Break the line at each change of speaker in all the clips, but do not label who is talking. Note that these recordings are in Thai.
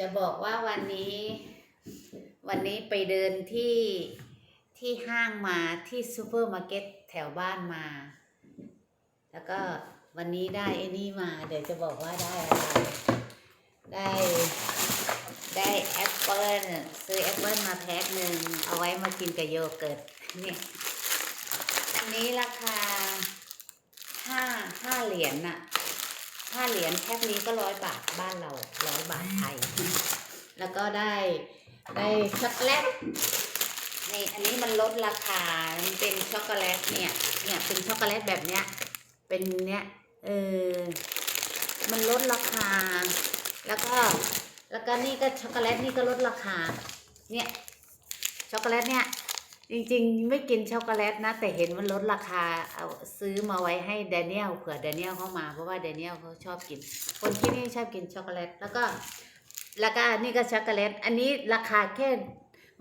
จะบอกว่าวันนี้ วันนี้ไปเดินที่ที่ห้างมาที่ซูเปอร์มาร์เก็ตแถวบ้านมา แล้วก็วันนี้ได้ไอ้นี่มา เดี๋ยวจะบอกว่าได้อะไร ได้ได้แอปเปิลซื้อแอปเปิลมาแพ็คหนึ่งเอาไว้มากินกับโยเกิร์ตเนี่ยอันนี้ราคาห้าห้าเหรียญน่ะ ห้าเหรียญแพ็คนี้ก็ร้อยบาทบ้านเราร้อยบาทไทย แล้วก็ได้ได้ช็อกโกแลตนี่อันนี้มันลดราคา มันเป็นช็อกโกแลตเนี่ย เนี่ยเป็นช็อกโกแลตแบบเนี้ย เป็นเนี้ย เออ มันลดราคา แล้วก็ แล้วก็นี่ก็ช็อกโกแลตนี่ก็ลดราคา เนี่ย ช็อกโกแลตเนี่ย จริงๆ ไม่กินช็อกโกแลตนะ แต่เห็นมันลดราคาเอาซื้อมาไว้ให้แดเนียลเผื่อแดเนียลเข้ามาเพราะว่าแดเนียลเขาชอบกิน คนที่นี่ชอบกินช็อกโกแลตแล้วก็แล้วก็นี่ก็ช็อกโกแลตอันนี้ราคาแค่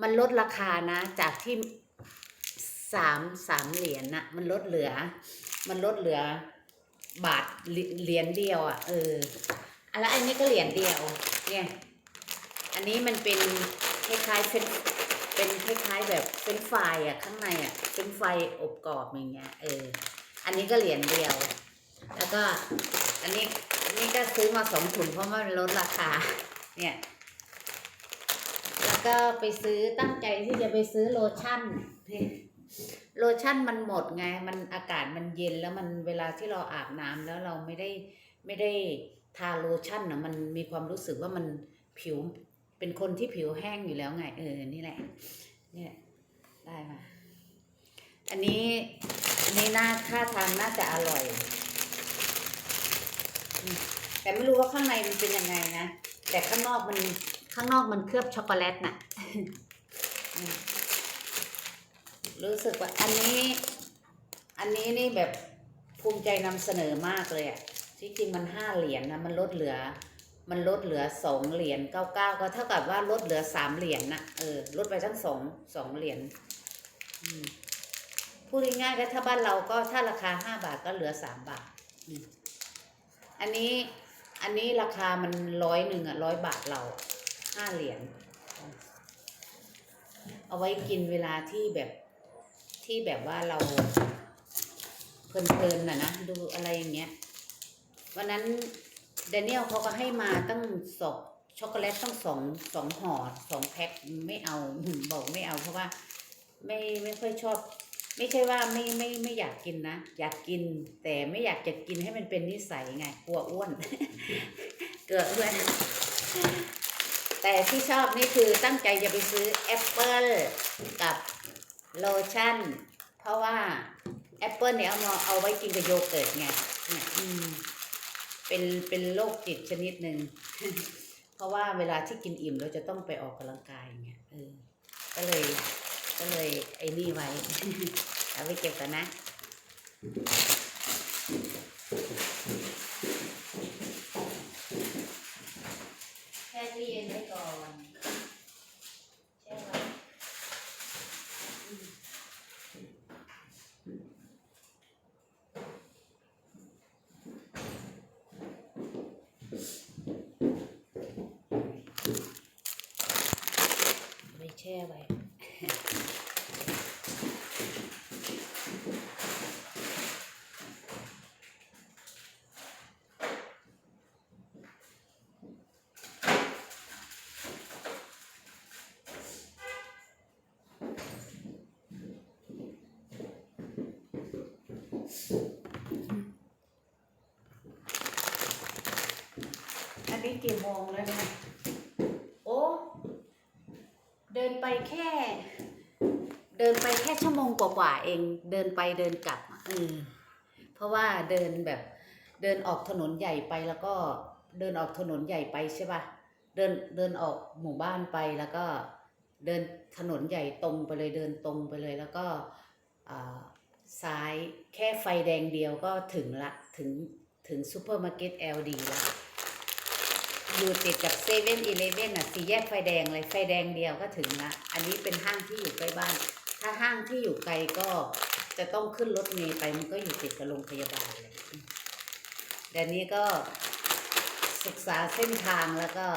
มันลดราคานะ จากที่สามสามเหรียญน่ะ มันลดเหลือ มันลดเหลือบาทเหรียญเดียวอะเอออะแล้วอันนี้ก็เหรียญเดียว เนี่ย อันนี้มันเป็นคล้ายๆเป็น เป็นคล้ายๆแบบเป็นไฟอะข้างในอะเป็นไฟอบกรอบอย่างเงี้ยเออ อันนี้ก็เหรียญเดียว แล้วก็อันนี้อันนี้ก็ซื้อมาสองถุงเพราะว่ามันลดราคา เนี่ย แล้วก็ไปซื้อตั้งใจที่จะไปซื้อโลชั่นโลชั่นมันหมดไง มันอากาศมันเย็นแล้วมันเวลาที่เราอาบน้ำแล้วเราไม่ได้ไม่ได้ทาโลชั่นนะมันมีความรู้สึกว่ามันผิว เป็นคนที่ผิวแห้งอยู่แล้วไง เออ นี่แหละ เนี่ยได้มา อันนี้อันนี้น่าท่าทางน่าจะอร่อย แต่ไม่รู้ว่าข้างในมันเป็นยังไงนะ แต่ข้างนอกมันข้างนอกมันเคลือบช็อกโกแลตน่ะ รู้สึกว่า อันนี้ อันนี้นี่แบบภูมิใจนำเสนอมากเลยอะที่จริงมันห้าเหรียญนะมันลดเหลือ มันลดเหลือสองเหรียญเก้าเก้าก็เท่ากับว่าลดเหลือสามเหรียญนะเออลดไปทั้งสองสองเหรียญพูดง่ายๆก็ถ้าบ้านเราก็ถ้าราคาห้าบาทก็เหลือสามบาทอันนี้อันนี้ราคามันร้อยหนึ่งอะร้อยบาทเราห้าเหรียญเอาไว้กินเวลาที่แบบที่แบบว่าเราเพลินๆน่ะนะดูอะไรอย่างเงี้ยวันนั้น แดเนียลเขาก็ให้มาตั้งสองช็อกโกแลตต้องสองสองห่อสองแพ็คไม่เอาบอกไม่เอาเพราะว่า ไม่ไม่ค่อยชอบ ไม่ใช่ว่าไม่ไม่ไม่อยากกินนะ อยากกิน แต่ไม่อยากจะกินให้มันเป็นนิสัยไงกลัวอ้วน เกลืออ้วนแต่ที่ชอบนี่คือตั้งใจจะไปซื้อแอปเปิลกับโลชั่น เพราะว่าแอปเปิลเนี่ยเอามาเอาไว้กินกับโยเกิร์ตไงเนี่ยอืม เป็นเป็นโรคจิตชนิดหนึ่ง เพราะว่าเวลาที่กินอิ่มเราจะต้องไปออกกำลังกายไงเออก็เลยก็เลยไอ้นี่ไว้เอาไปเก็บกันนะ แช่ตู้เย็นไว้ก่อนแช่ไว้อืมไว้แช่ไว้อันนี้กี่โมงแล้วเนี่ย ดินไปแค่ เดินไปแค่ชั่วโมงกว่าๆเอง เดินไปเดินกลับอะเออเพราะว่าเดินแบบเดินออกถนนใหญ่ไปแล้วก็เดินออกถนนใหญ่ไปใช่ป่ะเดินเดินออกหมู่บ้านไปแล้วก็เดินถนนใหญ่ตรงไปเลยเดินตรงไปเลยแล้วก็อ่าซ้ายแค่ไฟแดงเดียวก็ถึงละถึงถึงซูเปอร์มาร์เก็ตเอลดีละ อยู่ติดกับเซเว่นอีเลเว่นอะสี่แยกไฟแดงเลยไฟแดงเดียวก็ถึงละอันนี้เป็นห้างที่อยู่ใกล้บ้าน ถ้าห้างที่อยู่ไกลก็จะต้องขึ้นรถเมล์ไปมันก็อยู่ติดกับโรงพยาบาลเลยเดี๋ยวนี้ก็ศึกษาเส้นทางแล้วก็